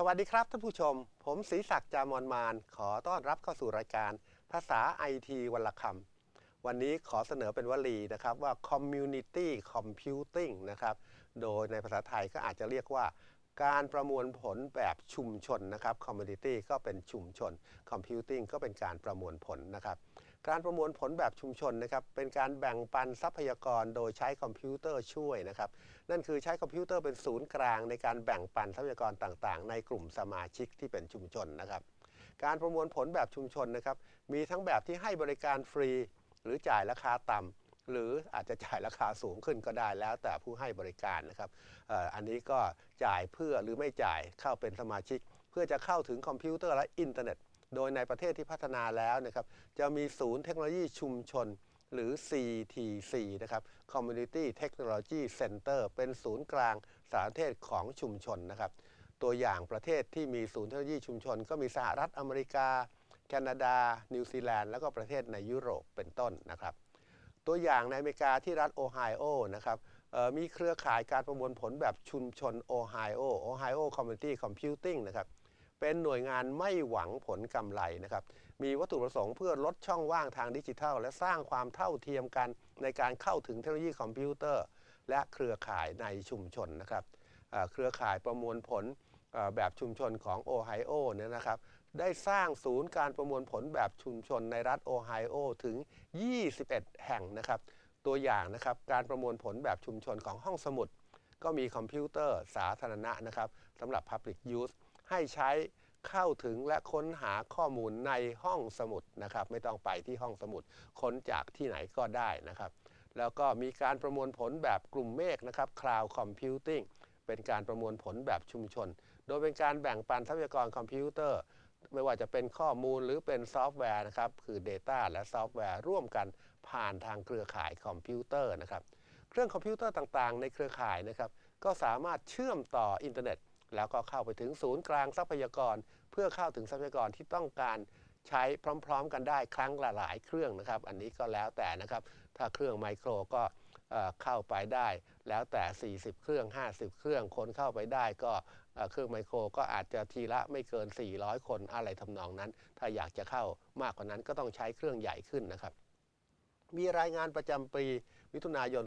สวัสดีครับท่านผู้ชม ผมศรีศักดิ์จามอนมาน ขอต้อนรับเข้าสู่รายการภาษาไอทีวันละคำวันนี้ขอเสนอเป็นวลีนะครับว่า community computing นะครับ โดยในภาษาไทยก็อาจจะเรียกว่า การประมวลผลแบบชุมชนนะครับ community ก็เป็นชุมชน computing ก็เป็นการประมวลผลนะครับ การประมวลผลแบบชุมชนนะครับเป็นการแบ่งปันทรัพยากรโดยใช้คอมพิวเตอร์ช่วยนะครับนั่นคือใช้คอมพิวเตอร์เป็นศูนย์กลางในการแบ่งปันทรัพยากรต่างๆ ในกลุ่มสมาชิกที่เป็นชุมชนนะครับการประมวลผลแบบชุมชนนะครับมีทั้งแบบที่ให้บริการฟรี หรือจ่ายราคาต่ำหรืออาจจะจ่ายราคาสูงขึ้นก็ได้แล้วแต่ผู้ให้บริการนะครับอออันนี้ก็จ่ายเพื่อหรือไม่จ่ายเข้าเป็นสมาชิก เพื่อจะเข้าถึงคอมพิวเตอร์และอินเทอร์เน็ต โดยในประเทศที่พัฒนาแล้วนะครับจะมีศูนย์เทคโนโลยีชุมชนหรือ CTC นะครับ Community Technology Center เป็นศูนย์กลางสารเทศของชุมชนนะครับ ตัวอย่างประเทศที่มีศูนย์เทคโนโลยีชุมชน ก็มีสหรัฐอเมริกา แคนาดา นิวซีแลนด์ แล้วก็ประเทศในยุโรปเป็นต้นนะครับ ตัวอย่างในอเมริกาที่รัฐโอไฮโอนะครับมีเครือข่ายการประมวลผลแบบชุมชนโอไฮโอ Ohio Community Computing นะครับ เป็นหน่วยงานไม่หวังผลกำไรนะครับ มีวัตถุประสงค์เพื่อลดช่องว่างทางดิจิทัล และสร้างความเท่าเทียมกันในการเข้าถึงเทคโนโลยีคอมพิวเตอร์ และเครือข่ายในชุมชนนะครับเครือข่ายประมวลผลแบบชุมชนของโอไฮโอเนี่ยนะครับได้สร้างศูนย์การประมวลผลแบบชุมชนในรัฐโอไฮโอถึง 21 แห่งนะครับ ตัวอย่างนะครับการประมวลผลแบบชุมชนของห้องสมุด ก็มีคอมพิวเตอร์สาธารณะนะครับสำหรับ Public Use ให้ใช้เข้าถึงและค้นหาข้อมูลในห้องสมุดนะครับ ไม่ต้องไปที่ห้องสมุด ค้นจากที่ไหนก็ได้นะครับ แล้วก็มีการประมวลผลแบบกลุ่มเมฆนะครับ Cloud Computing เป็นการประมวลผลแบบชุมชน โดยเป็นการแบ่งปันทรัพยากรคอมพิวเตอร์ ไม่ว่าจะเป็นข้อมูลหรือเป็นซอฟต์แวร์นะครับคือ Data และซอฟต์แวร์ร่วมกันผ่านทางเครือข่ายคอมพิวเตอร์นะครับเครื่องคอมพิวเตอร์ต่างๆ ในเครือข่ายนะครับก็สามารถเชื่อมต่ออินเทอร์เน็ต แล้วก็เข้าไปถึงศูนย์กลางทรัพยากร เพื่อเข้าถึงทรัพยากรที่ต้องการใช้พร้อม ๆ กันได้ครั้งละหลายเครื่องนะครับ อันนี้ก็แล้วแต่นะครับ ถ้าเครื่องไมโครก็เข้าไปได้ แล้วแต่ 40 เครื่อง 50 เครื่องคนเข้าไปได้ก็เครื่องไมโครก็อาจจะทีละไม่เกิน 400 คนอะไรทำนองนั้น ถ้าอยากจะเข้ามากกว่านั้นก็ต้องใช้เครื่องใหญ่ขึ้นนะครับ มีรายงานประจำปีมิถุนายน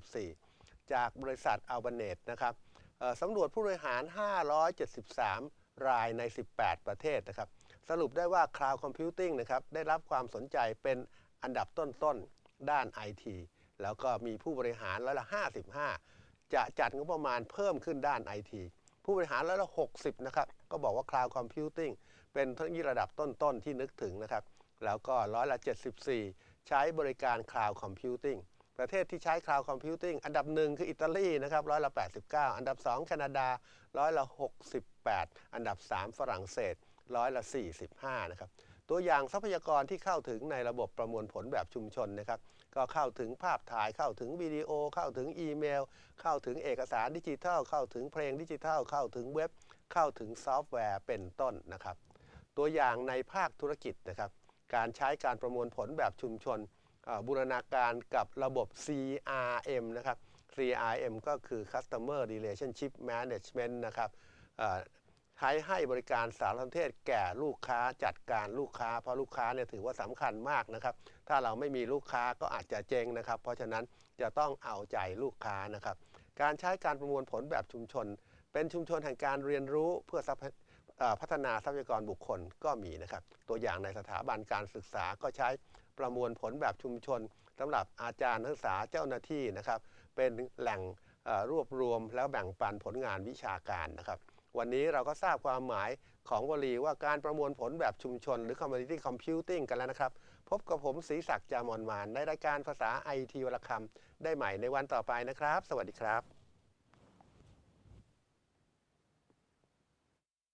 2554 จากบริษัทอัลบเนตนะครับ สำรวจผู้บริหาร 573 รายใน 18 ประเทศนะครับ สรุปได้ว่า Cloud Computing นะครับ ได้รับความสนใจเป็นอันดับต้นๆ ด้าน IT แล้วก็มีผู้บริหารแล้วละ 55 จะจัดงบประมาณเพิ่มขึ้นด้าน IT ผู้บริหารแล้วละ 60 นะครับ ก็บอกว่า Cloud Computing เป็นเทคโนโลยีระดับต้นๆ ที่นึกถึงนะครับ แล้วก็ร้อยละ 74 ใช้บริการ Cloud Computing ประเทศที่ใช้ Cloud Computing อันดับหนึ่งคืออิตาลีนะครับร้อยละ 89 อันดับ 2 แคนาดาร้อยละ 68 อันดับ 3 ฝรั่งเศสร้อยละ 45 นะครับ ตัวอย่างทรัพยากรที่เข้าถึงในระบบประมวลผลแบบชุมชนนะครับ ก็เข้าถึงภาพถ่าย เข้าถึงวิดีโอ เข้าถึงอีเมล เข้าถึงเอกสารดิจิทัล เข้าถึงเพลงดิจิทัล เข้าถึงเว็บ เข้าถึงซอฟต์แวร์เป็นต้นนะครับ ตัวอย่างในภาคธุรกิจนะครับ การใช้การประมวลผลแบบชุมชน บูรณาการกับระบบ CRM นะครับ CRM ก็คือ Customer Relationship Management นะครับใช้ให้บริการสารสนเทศแก่ลูกค้าจัดการลูกค้า เพราะลูกค้าเนี่ยถือว่าสำคัญมากนะครับ ถ้าเราไม่มีลูกค้าก็อาจจะเจ๊งนะครับ เพราะฉะนั้นจะต้องเอาใจลูกค้านะครับ การใช้การประมวลผลแบบชุมชน เป็นชุมชนแห่งการเรียนรู้เพื่ออพัฒนาทรัพยากรบุคคลก็มีนะครับ ตัวอย่างในสถาบันการศึกษาก็ใช้ ประมวลผลแบบชุมชนสำหรับอาจารย์นักศึกษาเจ้าหน้าที่นะครับ เป็นแหล่งรวบรวมแล้วแบ่งปันผลงานวิชาการนะครับ วันนี้เราก็ทราบความหมายของวลีว่าการประมวลผลแบบชุมชน หรือ Community Computing กันแล้วนะครับ พบกับผมศรีศักดิ์จามอนมานในรายการภาษาไอทีวลคำได้ใหม่ในวันต่อไปนะครับ สวัสดีครับ